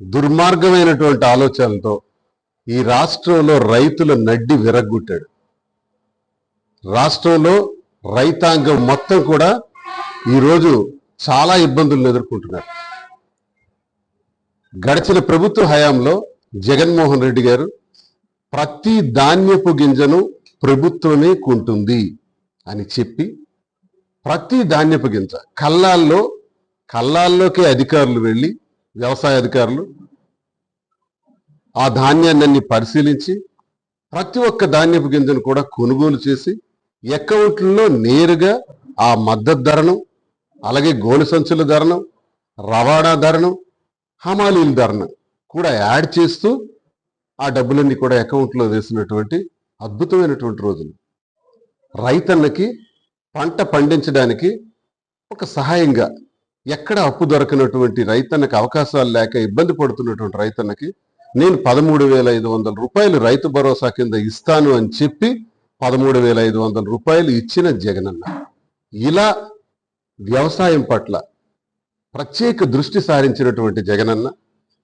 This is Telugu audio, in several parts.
దుర్మార్గమైనటువంటి ఆలోచనలతో ఈ రాష్ట్రంలో రైతుల నడ్డి విరగ్గొట్టాడు. రాష్ట్రంలో రైతాంగం మొత్తం కూడా ఈరోజు చాలా ఇబ్బందులను ఎదుర్కొంటున్నారు. గడిచిన ప్రభుత్వ హయాంలో జగన్మోహన్ రెడ్డి గారు ప్రతి ధాన్యపు గింజను ప్రభుత్వమే కొంటుంది అని చెప్పి ప్రతి ధాన్యపు గింజ కల్లాల్లో కల్లాల్లోకి అధికారులు వెళ్ళి వ్యవసాయ అధికారులు ఆ ధాన్యాన్ని పరిశీలించి ప్రతి ఒక్క ధాన్యపు గింజను కూడా కొనుగోలు చేసి అకౌంట్లలో నేరుగా ఆ మద్దతు ధరను అలాగే గోను సంచుల ధరను రవాణా ధరను హమాలీల ధరను కూడా యాడ్ చేస్తూ ఆ డబ్బులన్నీ కూడా అకౌంట్లో వేసినటువంటి అద్భుతమైనటువంటి రోజులు. రైతన్నకి పంట పండించడానికి ఒక సహాయంగా ఎక్కడ అప్పు దొరకనటువంటి రైతన్నకి అవకాశాలు లేక ఇబ్బంది పడుతున్నటువంటి రైతన్నకి నేను పదమూడు వేల ఐదు వందల రూపాయలు రైతు భరోసా కింద ఇస్తాను అని చెప్పి పదమూడు వేల ఐదు వందల రూపాయలు ఇచ్చిన జగనన్న. ఇలా వ్యవసాయం పట్ల ప్రత్యేక దృష్టి సారించినటువంటి జగనన్న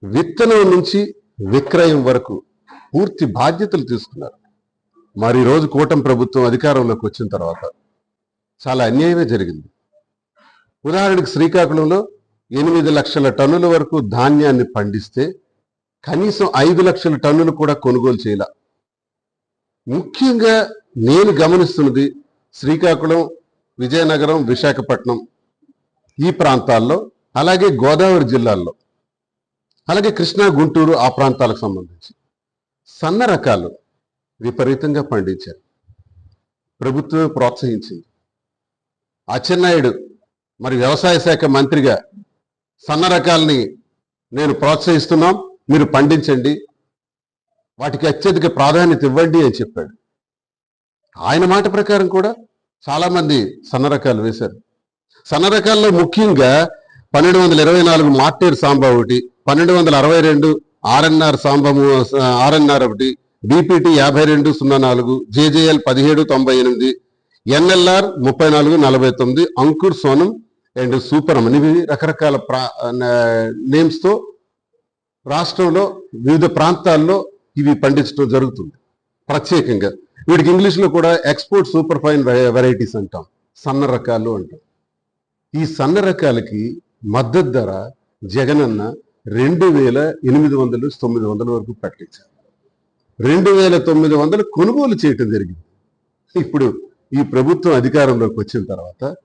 విత్తనం నుంచి విక్రయం వరకు పూర్తి బాధ్యతలు తీసుకున్నారు. మరి రోజు కూటమి ప్రభుత్వం అధికారంలోకి వచ్చిన తర్వాత చాలా అన్యాయమే జరిగింది. ఉదాహరణకు శ్రీకాకుళంలో ఎనిమిది లక్షల టన్నుల వరకు ధాన్యాన్ని పండిస్తే కనీసం ఐదు లక్షల టన్నులు కూడా కొనుగోలు చేయాల. ముఖ్యంగా నేను గమనిస్తున్నది శ్రీకాకుళం విజయనగరం విశాఖపట్నం ఈ ప్రాంతాల్లో అలాగే గోదావరి జిల్లాల్లో అలాగే కృష్ణా గుంటూరు ఆ ప్రాంతాలకు సంబంధించి సన్న రకాలు విపరీతంగా పండించారు. ప్రభుత్వమే ప్రోత్సహించింది. అచ్చెన్నాయుడు మరి వ్యవసాయ శాఖ మంత్రిగా సన్న రకాలని నేను ప్రోత్సహిస్తున్నాం. మీరు పండించండి. వాటికి అత్యధిక ప్రాధాన్యత ఇవ్వండి అని చెప్పాడు. ఆయన మాట ప్రకారం కూడా చాలామంది సన్న రకాలు వేశారు. సన్న రకాల్లో ముఖ్యంగా పన్నెండు వందల ఇరవై నాలుగు మార్టేర్ సాంబా ఒకటి పన్నెండు వందల అరవై రెండు ఆర్ఎన్ఆర్ సాంబా ఆర్ఎన్ఆర్ ఒకటి బీపీటీ యాభై రెండు సున్నా నాలుగు జేజేఎల్ పదిహేడు తొంభై ఎనిమిది ఎన్ఎల్ఆర్ ముప్పై నాలుగు నలభై తొమ్మిది అంకుర్ సోనం అండ్ సూపరం అనేవి రకరకాల ప్రా నేమ్స్ రాష్ట్రంలో వివిధ ప్రాంతాల్లో ఇవి పండించడం జరుగుతుంది. ప్రత్యేకంగా. వీటికి ఇంగ్లీష్లో కూడా ఎక్స్పోర్ట్ సూపర్ ఫైన్ వెరైటీస్ అంటాం. సన్న రకాలు అంటాం. ఈ సన్న రకాలకి మద్దతు ధర జగనన్న రెండు వేల ఎనిమిది వందలు తొమ్మిది వందల వరకు ప్రకటించారు. రెండు వేల తొమ్మిది వందలు కొనుగోలు చేయటం జరిగింది. ఇప్పుడు ఈ ప్రభుత్వం అధికారంలోకి వచ్చిన తర్వాత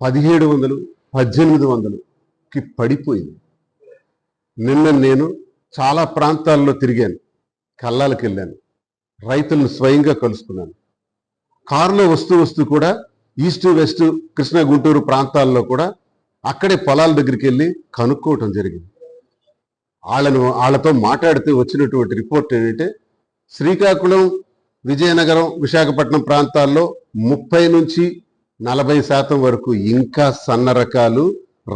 పదిహేడు వందలు పద్దెనిమిది వందలుకి పడిపోయింది. నిన్న నేను చాలా ప్రాంతాల్లో తిరిగాను కల్లాలకు వెళ్ళాను రైతులను స్వయంగా కలుసుకున్నాను. కారులో వస్తూ వస్తూ కూడా ఈస్ట్ వెస్ట్ కృష్ణా గుంటూరు ప్రాంతాల్లో కూడా అక్కడే పొలాల దగ్గరికి వెళ్ళి కనుక్కోవటం జరిగింది. వాళ్ళను వాళ్ళతో మాట్లాడితే వచ్చినటువంటి రిపోర్ట్ ఏంటంటే శ్రీకాకుళం విజయనగరం విశాఖపట్నం ప్రాంతాల్లో ముప్పై నుంచి నలభై శాతం వరకు ఇంకా సన్న రకాలు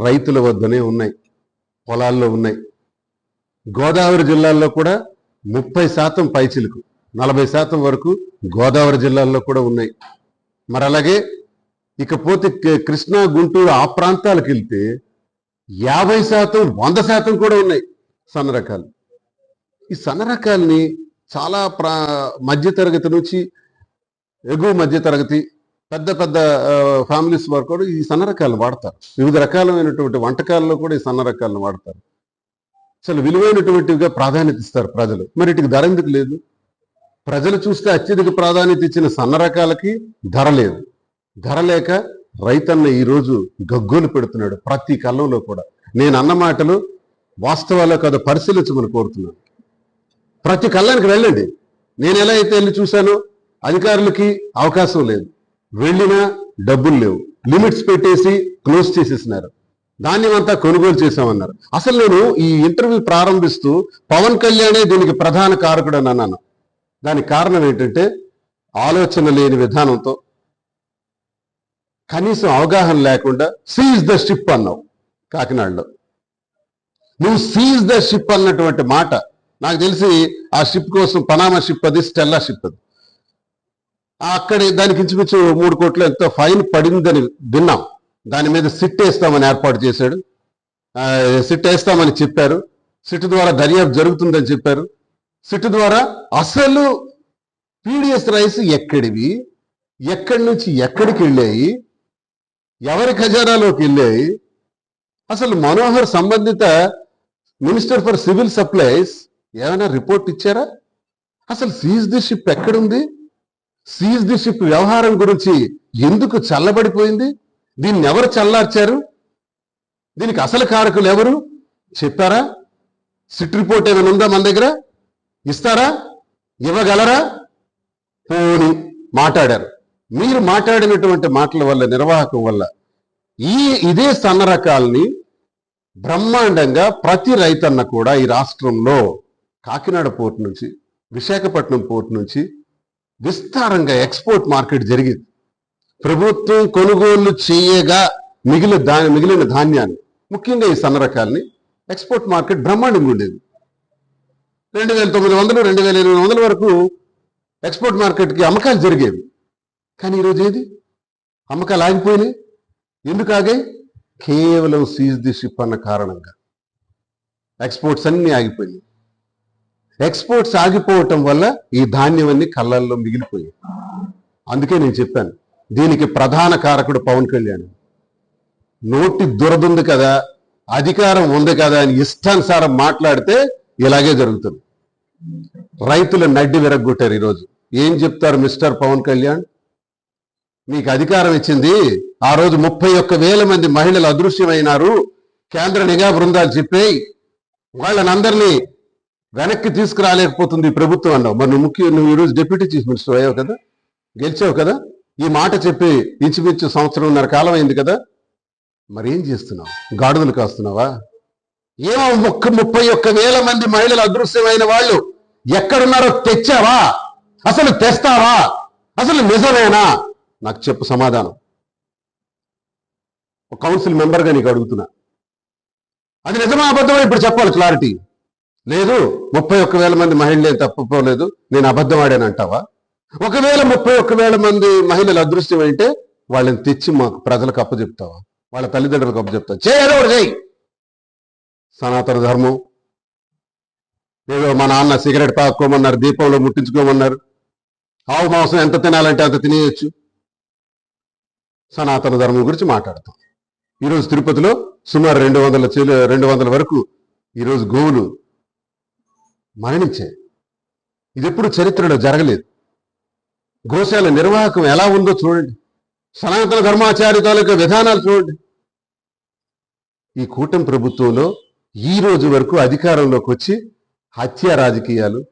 రైతుల వద్దనే ఉన్నాయి. పొలాల్లో ఉన్నాయి. గోదావరి జిల్లాల్లో కూడా ముప్పై శాతం పైచిలుకు నలభై శాతం వరకు గోదావరి జిల్లాల్లో కూడా ఉన్నాయి. మరి అలాగే ఇకపోతే కృష్ణా గుంటూరు ఆ ప్రాంతాలకు వెళ్తే యాభై శాతం వంద శాతం కూడా ఉన్నాయి సన్న రకాలు. ఈ సన్న రకాల్ని చాలా ప్రా మధ్యతరగతి నుంచి ఎగువ మధ్యతరగతి పెద్ద పెద్ద ఫ్యామిలీస్ వారు కూడా ఈ సన్న రకాలు వాడతారు. వివిధ రకాలైనటువంటి వంటకాల్లో కూడా ఈ సన్న రకాలను వాడతారు. చాలా విలువైనటువంటివిగా ప్రాధాన్యత ఇస్తారు ప్రజలు. మరి వీటికి ధర ఎందుకు లేదు? ప్రజలు చూస్తే అత్యధిక ప్రాధాన్యత ఇచ్చిన సన్న రకాలకి ధర లేదు. ధర లేక రైతన్న ఈరోజు గగ్గోలు పెడుతున్నాడు ప్రతి కళ్ళంలో కూడా. నేను అన్న మాటలు వాస్తవాల్లో కాదు పరిశీలించమని కోరుతున్నాను. ప్రతి కళ్ళానికి వెళ్ళండి. నేను ఎలా అయితే వెళ్ళి చూశానో అధికారులకి అవకాశం లేదు. వెళ్ళినా డబ్బులు లేవు. లిమిట్స్ పెట్టేసి క్లోజ్ చేసేసినారు. ధాన్యం అంతా కొనుగోలు చేశామన్నారు. అసలు నేను ఈ ఇంటర్వ్యూ ప్రారంభిస్తూ పవన్ కళ్యాణే దీనికి ప్రధాన కారకుడు అని అన్నాను. దానికి కారణం ఏంటంటే ఆలోచన లేని విధానంతో కనీసం అవగాహన లేకుండా సీజ్ ద షిప్ అన్నావు కాకినాడలో. నువ్వు సీజ్ ద షిప్ అన్నటువంటి మాట నాకు తెలిసి ఆ షిప్ కోసం పనామా షిప్ అది స్టెల్లా షిప్ అది. అక్కడ దానికి ఇంచుమించు మూడు కోట్ల ఎంతో ఫైన్ పడిందని విన్నాం. దాని మీద సిట్ వేస్తామని ఏర్పాటు చేశాడు. సిట్ వేస్తామని చెప్పారు. సిట్ ద్వారా దర్యాప్తు జరుగుతుందని చెప్పారు. సిట్ ద్వారా అసలు పీడిఎస్ రైస్ ఎక్కడివి? ఎక్కడి నుంచి ఎక్కడికి వెళ్ళాయి? ఎవరి ఖజానాలోకి వెళ్ళాయి? అసలు మనోహర్ సంబంధిత మినిస్టర్ ఫర్ సివిల్ సప్లైస్ ఏమైనా రిపోర్ట్ ఇచ్చారా? అసలు సీజ్ ది షిప్ ఎక్కడుంది? సీజ్ వ్యవహారం గురించి ఎందుకు చల్లబడిపోయింది? దీన్ని ఎవరు చల్లార్చారు? దీనికి అసలు కారకులు ఎవరు? చెప్పారా? సిట్ రిపోర్ట్ ఏమైనా ఉందా మన దగ్గర? ఇస్తారా? ఇవ్వగలరా? పోని మాట్లాడారు. మీరు మాట్లాడినటువంటి మాటల వల్ల నిర్వాహకం వల్ల ఈ ఇదే సన్న రకాల్ని బ్రహ్మాండంగా ప్రతి రైతన్న కూడా ఈ రాష్ట్రంలో కాకినాడ పోర్ట్ నుంచి విశాఖపట్నం పోర్ట్ నుంచి విస్తారంగా ఎక్స్పోర్ట్ మార్కెట్ జరిగింది. ప్రభుత్వం కొనుగోలు చేయగా మిగిలిన దా మిగిలిన ధాన్యాన్ని ముఖ్యంగా ఈ సన్న రకాలని ఎక్స్పోర్ట్ మార్కెట్ బ్రహ్మాండంగా ఉండేది. రెండు వేల తొమ్మిది వందలు రెండు వేల ఎనిమిది వందల వరకు ఎక్స్పోర్ట్ మార్కెట్కి అమ్మకాలు జరిగేవి. కానీ ఈరోజు ఏది? అమ్మకాలు ఆగిపోయినాయి. ఎందుకు ఆగాయి? కేవలం సీజ్ ది షిప్ అన్న కారణంగా. ఎక్స్పోర్ట్స్ అన్నీ ఆగిపోయినాయి. ఎక్స్పోర్ట్స్ ఆగిపోవటం వల్ల ఈ ధాన్యం అన్ని కళ్ళల్లో మిగిలిపోయాయి. అందుకే నేను చెప్పాను దీనికి ప్రధాన కారకుడు పవన్ కళ్యాణ్. నోటి దురదుంది కదా అధికారం ఉంది కదా అని ఇష్టానుసారం మాట్లాడితే ఇలాగే జరుగుతుంది. రైతులు నడ్డి విరగ్గొట్టారు ఈరోజు. ఏం చెప్తారు మిస్టర్ పవన్ కళ్యాణ్? మీకు అధికారం ఇచ్చింది ఆ రోజు ముప్పై ఒక్క వేల మంది మహిళలు అదృశ్యమైనారు. కేంద్ర నిఘా బృందాలు చెప్పాయి వాళ్ళని అందరినీ వెనక్కి తీసుకురాలేకపోతుంది ఈ ప్రభుత్వం అన్నావు. మరి నువ్వు ముఖ్య నువ్వు ఈరోజు డిప్యూటీ చీఫ్ మినిస్టర్ అయ్యావు కదా? గెలిచావు కదా? ఈ మాట చెప్పి ఇంచుమించు సంవత్సరంన్నర కాలం అయింది కదా? మరి ఏం చేస్తున్నావు? గాడుదలు కాస్తున్నావా? ఏమో ఒక్క ముప్పై ఒక్క వేల మంది మహిళలు అదృశ్యమైన వాళ్ళు ఎక్కడున్నారో తెచ్చావా? అసలు తెస్తావా? అసలు నిజమేనా? నాకు చెప్పు సమాధానం. ఒక కౌన్సిల్ మెంబర్గా నీకు అడుగుతున్నా. అది నిజమా అబద్ధమా? ఇప్పుడు చెప్పాలి క్లారిటీ లేదు ముప్పై ఒక్క వేల మంది మహిళలే తప్పుకోలేదు నేను అబద్ధం ఆడానంటావా ఒకవేళ ముప్పై ఒక్క వేల మంది మహిళల అదృష్టం అయితే వాళ్ళని తెచ్చి మాకు ప్రజలకు అప్పచెప్తావా వాళ్ళ తల్లిదండ్రులకు అప్పచెప్తావు చేయదో చేయి. సనాతన ధర్మం. ఏదో మా నాన్న సిగరెట్ తాక్కోమన్నారు దీపంలో ముట్టించుకోమన్నారు. ఆవు మాంసం ఎంత తినాలంటే అంత తినేయచ్చు. సనాతన ధర్మం గురించి మాట్లాడతాం. ఈరోజు తిరుపతిలో సుమారు రెండు వందల చెలు రెండు వందల వరకు ఈరోజు గోవులు మరణించాయి ఇది ఎప్పుడు చరిత్రలో జరగలేదు. గోశాల నిర్వాహకం ఎలా ఉందో చూడండి. సనాతన ధర్మాచార్య తాలూకా విధానాలు చూడండి. ఈ కూటమి ప్రభుత్వంలో ఈ రోజు వరకు అధికారంలోకి వచ్చి హత్య రాజకీయాలు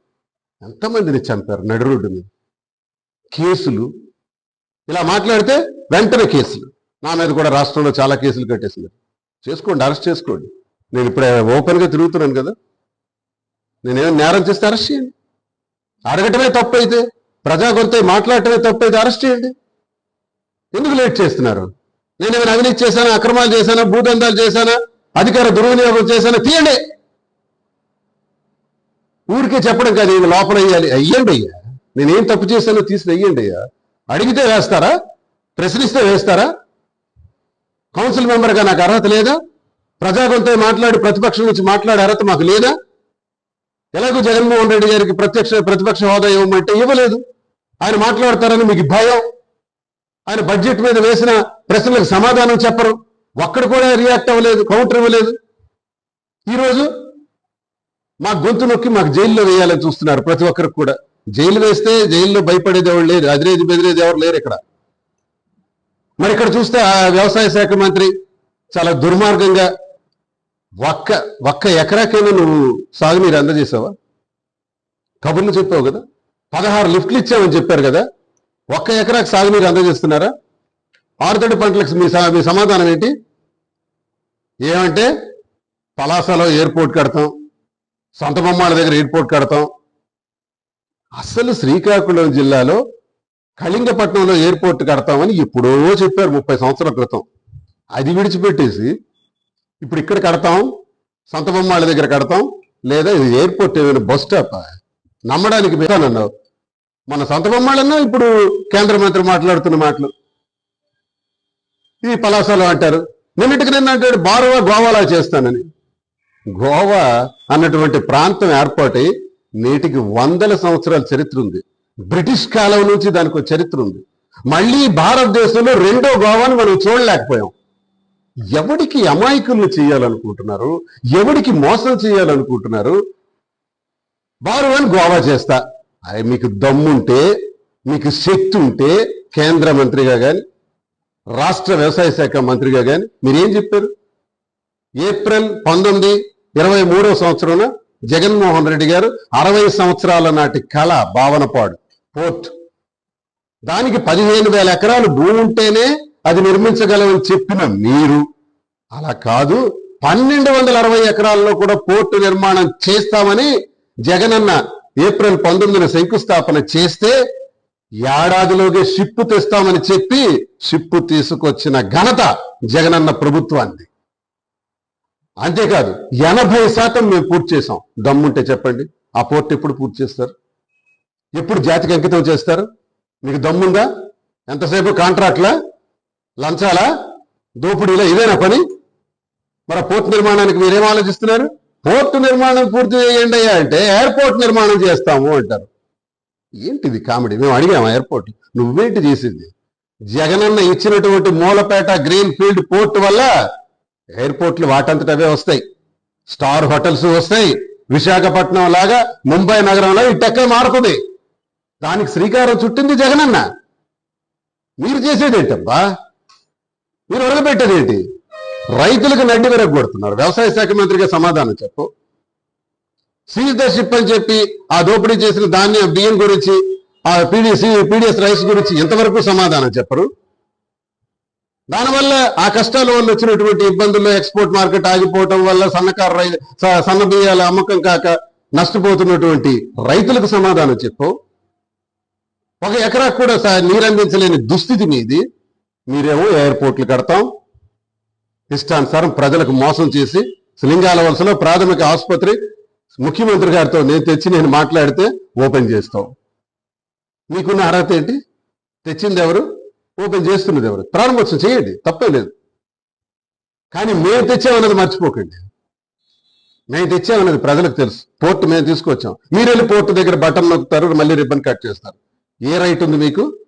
ఎంతమందిని చంపారు నడురుడ్డు మీద? కేసులు. ఇలా మాట్లాడితే వెంటనే కేసులు. నా మీద కూడా రాష్ట్రంలో చాలా కేసులు కట్టేసింది చేసుకోండి అరెస్ట్ చేసుకోండి. నేను ఇప్పుడు ఓపెన్గా తిరుగుతున్నాను కదా. నేనేమో నేరం చేస్తే అరెస్ట్ చేయండి. అడగటమే తప్పు అయితే ప్రజా గొంతు మాట్లాడటమే తప్పు అయితే అరెస్ట్ చేయండి. ఎందుకు లేట్ చేస్తున్నారు? నేను ఏమైనా అవినీతి చేశానా? అక్రమాలు చేశానా? భూదందాలు చేశానా? అధికార దుర్వినియోగం చేశానా? తీయండి. ఊరికే చెప్పడం కాదు ఇది లోపల వేయాలి అయ్యండి అయ్యా. నేనేం తప్పు చేశానో తీసి వెయ్యండి అయ్యా. అడిగితే వేస్తారా? ప్రశ్నిస్తే వేస్తారా? కౌన్సిల్ మెంబర్గా నాకు అర్హత లేదా? ప్రజాగొంతో మాట్లాడి ప్రతిపక్షం నుంచి మాట్లాడే అర్హత మాకు లేదా? ఎలాగో జగన్మోహన్ రెడ్డి గారికి ప్రత్యక్ష ప్రతిపక్ష హోదా ఇవ్వమంటే ఇవ్వలేదు. ఆయన మాట్లాడతారని మీకు భయం. ఆయన బడ్జెట్ మీద వేసిన ప్రశ్నలకు సమాధానం చెప్పరు. ఒక్కడు కూడా రియాక్ట్ అవ్వలేదు కౌంటర్ ఇవ్వలేదు. ఈరోజు మా గొంతు నొక్కి మాకు జైల్లో వేయాలని చూస్తున్నారు ప్రతి ఒక్కరికి కూడా. జైలు వేస్తే జైల్లో భయపడేది ఎవరు లేరు అదిరేది బెదిరేది ఎవరు లేరు ఇక్కడ. మరి ఇక్కడ చూస్తే ఆ వ్యవసాయ శాఖ మంత్రి చాలా దుర్మార్గంగా ఒక్క ఒక్క ఎకరాకైనా నువ్వు సాగునీరు అందజేసావా? కబుర్లు చెప్పావు కదా. పదహారు లిఫ్ట్లు ఇచ్చామని చెప్పారు కదా. ఒక్క ఎకరాకు సాగునీరు అందజేస్తున్నారా? ఆరుతడి పంటలకు మీ స- మీ సమాధానం ఏంటి? ఏమంటే పలాసలో ఎయిర్పోర్ట్ కడతాం సొంత బొమ్మాల దగ్గర ఎయిర్పోర్ట్ కడతాం. అసలు శ్రీకాకుళం జిల్లాలో కళింగపట్నంలో ఎయిర్పోర్ట్ కడతామని ఎప్పుడో చెప్పారు ముప్పై సంవత్సరాల క్రితం. అది విడిచిపెట్టేసి ఇప్పుడు ఇక్కడ కడతాం సొంత బొమ్మాళ్ళ దగ్గర కడతాం లేదా ఇది ఎయిర్పోర్ట్ ఏమైనా బస్ స్టాప్ నమ్మడానికి అన్నావు మన సొంత బొమ్మాళ్ళన్నా ఇప్పుడు కేంద్ర మంత్రి మాట్లాడుతున్న మాటలు. ఇది పలాసలో అంటారు. నిన్నటికి నిన్న అంటాడు బారువా గోవాలా చేస్తానని. గోవా అన్నటువంటి ప్రాంతం ఏర్పాటై నేటికి వందల సంవత్సరాల చరిత్ర ఉంది. బ్రిటిష్ కాలం నుంచి దానికి చరిత్ర ఉంది. మళ్ళీ భారతదేశంలో రెండో గోవాను మనం చూడలేకపోయాం. ఎవడికి అమాయకులను చేయాలనుకుంటున్నారు? ఎవడికి మోసం చేయాలనుకుంటున్నారు? వారు అని గోవా చేస్తా. అవి మీకు దమ్ముంటే మీకు శక్తి ఉంటే కేంద్ర మంత్రిగా కానీ రాష్ట్ర వ్యవసాయ శాఖ మంత్రిగా కానీ మీరేం చెప్పారు? ఏప్రిల్ పంతొమ్మిది ఇరవై మూడవ సంవత్సరంలో జగన్మోహన్ రెడ్డి గారు అరవై సంవత్సరాల నాటి కళ భావనపాడు పోర్ట్. దానికి పదిహేను వేల ఎకరాలు భూమి ఉంటేనే అది నిర్మించగలమని చెప్పిన మీరు అలా కాదు పన్నెండు వందల అరవై ఎకరాల్లో కూడా పోర్టు నిర్మాణం చేస్తామని జగనన్న ఏప్రిల్ పంతొమ్మిదిన శంకుస్థాపన చేస్తే ఏడాదిలోగే షిప్పు తెస్తామని చెప్పి షిప్పు తీసుకొచ్చిన ఘనత జగనన్న ప్రభుత్వాన్ని అంతేకాదు ఎనభై శాతం మేము పూర్తి చేసాం దమ్ముంటే చెప్పండి ఆ పోర్ట్ ఎప్పుడు పూర్తి చేస్తారు? ఎప్పుడు జాతికి అంకితం చేస్తారు? మీకు దమ్ముందా? ఎంతసేపు కాంట్రాక్ట్లా? లంచాలా? దోపిడీలో ఇదేనా పని? మరి పోర్టు పోర్ట్ నిర్మాణానికి మీరేం ఆలోచిస్తున్నారు? పోర్టు నిర్మాణం పూర్తి చేయండి అయ్యా అంటే ఎయిర్పోర్ట్ నిర్మాణం చేస్తాము అంటారు. ఏంటిది కామెడీ? మేము అడిగాము ఎయిర్పోర్ట్? నువ్వేంటి చేసింది? జగనన్న ఇచ్చినటువంటి మూలపేట గ్రీన్ ఫీల్డ్ పోర్ట్ వల్ల ఎయిర్పోర్ట్లు వాటంతటవే వస్తాయి. స్టార్ హోటల్స్ వస్తాయి. విశాఖపట్నం లాగా ముంబై నగరంలో ఈ మారుతుంది. దానికి శ్రీకారం చుట్టింది జగనన్న. మీరు చేసేది ఏంటబ్బా మీరు వదిలిపెట్టేది ఏంటి? రైతులకు నడ్డి విరగొడుతున్నారు వ్యవసాయ శాఖ మంత్రిగా సమాధానం చెప్పు. సీజ్ ద షిప్ అని చెప్పి ఆ దోపిడీ చేసిన ధాన్యం బియ్యం గురించి ఆ పీడీసీ పీడిఎస్ రైస్ గురించి ఇంతవరకు సమాధానం చెప్పరు? దానివల్ల ఆ కష్టాల వల్ల వచ్చినటువంటి ఇబ్బందులు ఎక్స్పోర్ట్ మార్కెట్ ఆగిపోవటం వల్ల సన్నకారు రై స- సన్న బియ్యాల అమ్మకం కాక నష్టపోతున్నటువంటి రైతులకు సమాధానం చెప్పు. ఒక ఎకరా కూడా నీరు నీరందించలేని దుస్థితి మీది. మీరేమో ఎయిర్పోర్ట్లు కడతాం. ఇష్టానుసారం ప్రజలకు మోసం చేసి లింగాల వలసలో ప్రాథమిక ఆసుపత్రి ముఖ్యమంత్రి గారితో నేను తెచ్చి నేను మాట్లాడితే ఓపెన్ చేస్తాం. మీకున్న అర్హత ఏంటి? తెచ్చింది ఎవరు? ఓపెన్ చేస్తున్నది ఎవరు? ప్రారంభోత్సవం చేయండి తప్పే లేదు. కానీ మేము తెచ్చామన్నది మర్చిపోకండి. మేము తెచ్చామన్నది ప్రజలకు తెలుసు. పోర్టు మేము తీసుకొచ్చాం. మీరు వెళ్ళి పోర్టు దగ్గర బటన్ నొక్కుతారు మళ్ళీ రిబ్బన్ కట్ చేస్తారు. ఏ రైట్ ఉంది మీకు?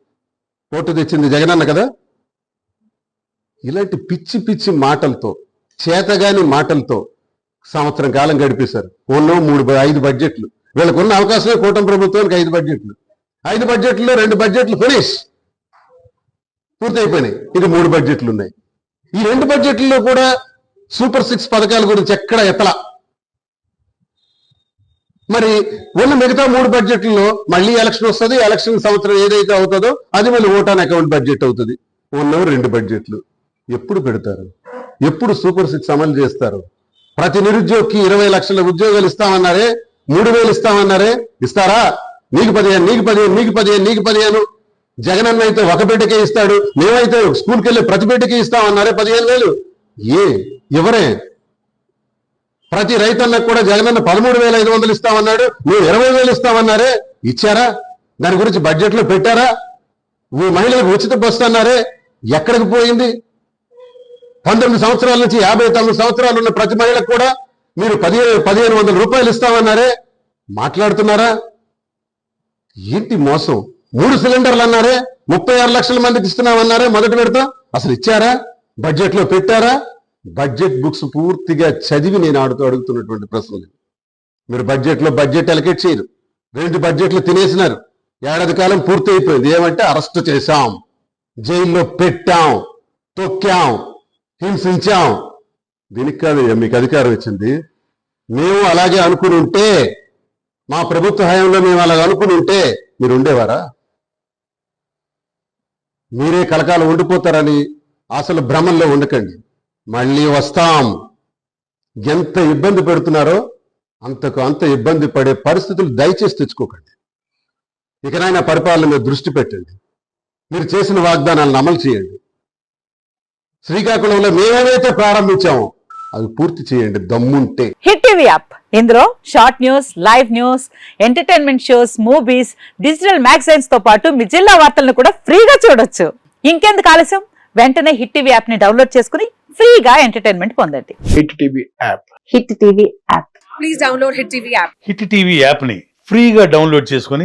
పోర్టు తెచ్చింది జగనన్న కదా? ఇలాంటి పిచ్చి పిచ్చి మాటలతో చేతగాని మాటలతో సంవత్సరం కాలం గడిపేశారు. ఓన్లో మూడు ఐదు బడ్జెట్లు. వీళ్ళకు ఉన్న అవకాశమే కూటమి ప్రభుత్వానికి ఐదు బడ్జెట్లు. ఐదు బడ్జెట్లో రెండు బడ్జెట్లు ఫినిష్. పూర్తయిపోయినాయి. ఇది మూడు బడ్జెట్లు ఉన్నాయి. ఈ రెండు బడ్జెట్లలో కూడా సూపర్ సిక్స్ పథకాల గురించి ఎక్కడ ఎత్తలా? మరి ఉన్న మిగతా మూడు బడ్జెట్లలో మళ్ళీ ఎలక్షన్ వస్తుంది ఎలక్షన్ సంవత్సరం ఏదైతే అవుతుందో అది మళ్ళీ ఓటాన్ అకౌంట్ బడ్జెట్ అవుతుంది. ఉన్నవి రెండు బడ్జెట్లు. ఎప్పుడు పెడతారు? ఎప్పుడు సూపర్ సిక్స్ అమలు చేస్తారు? ప్రతి నిరుద్యోగికి ఇరవై లక్షల ఉద్యోగాలు ఇస్తామన్నారే మూడు వేలు ఇస్తామన్నారే ఇస్తారా? నీకు పదిహేను నీకు పదిహేను నీకు పదిహేను నీకు పదిహేను. జగనన్న అయితే ఒక బిడ్డకే ఇస్తాడు మేమైతే స్కూల్కి వెళ్ళి ప్రతి బిడ్డకి ఇస్తామన్నారే పదిహేను వేలు. ఏ ఎవరే? ప్రతి రైతన్నకు కూడా జగనన్న పదమూడు వేల ఐదు వందలు ఇస్తామన్నాడు నువ్వు ఇరవై వేలు ఇస్తామన్నారే ఇచ్చారా? దాని గురించి బడ్జెట్లో పెట్టారా? నువ్వు మహిళలకు ఉచిత బస్సు అన్నారే ఎక్కడికి పోయింది? పంతొమ్మిది సంవత్సరాల నుంచి యాభై తొమ్మిది సంవత్సరాలు ఉన్న ప్రతి మహిళకు కూడా మీరు పదిహేను పదిహేను వందల రూపాయలు ఇస్తామన్నారే? మాట్లాడుతున్నారా? ఏంటి మోసం? మూడు సిలిండర్లు అన్నారే? ముప్పై ఆరు లక్షల మందికి ఇస్తున్నామన్నారే? మొదటి పెడతా అసలు ఇచ్చారా? బడ్జెట్లో పెట్టారా? బడ్జెట్ బుక్స్ పూర్తిగా చదివి నేను ఆడుతూ అడుగుతున్నటువంటి ప్రశ్నలు. మీరు బడ్జెట్లో బడ్జెట్ అలకేట్ చేయరు. రెండు బడ్జెట్లు తినేసినారు. ఏడాది కాలం పూర్తి అయిపోయింది ఏమంటే అరెస్ట్ చేశాం. జైల్లో పెట్టాం. తొక్కాం. హింసించాం. దీనికి కాదు మీకు అధికారం ఇచ్చింది. మేము అలాగే అనుకుని ఉంటే మా ప్రభుత్వ హయాంలో మేము అలాగ అనుకుని ఉంటే మీరు ఉండేవారా? మీరే కలకాలం ఉండిపోతారని అసలు భ్రమంలో ఉండకండి. మళ్ళీ వస్తాం. ఎంత ఇబ్బంది పెడుతున్నారో అంతకు అంత ఇబ్బంది పడే పరిస్థితులు దయచేసి తెచ్చుకోకండి. ఇకనైనా పరిపాలన మీద దృష్టి పెట్టండి. మీరు చేసిన వాగ్దానాలను అమలు చేయండి. శ్రీకాకుళంలో మేమేమైతే ప్రారంభించామో అవి పూర్తి చేయండి దమ్ముంటే. Hit TV app. ఇందులో short news live news entertainment shows movies digital మ్యాగజైన్స్తో పాటు మీ జిల్లా వార్తలను కూడా ఫ్రీగా చూడొచ్చు. ఇంకెందుకు ఆలస్యం? వెంటనే హిట్ టీవీ యాప్ని డౌన్లోడ్ చేసుకుని ఫ్రీగా ఎంటర్టైన్మెంట్ పొందండి. Hit TV app. Hit TV app. Please download Hit TV app. Hit TV యాప్ని ఫ్రీగా డౌన్లోడ్ చేసుకొని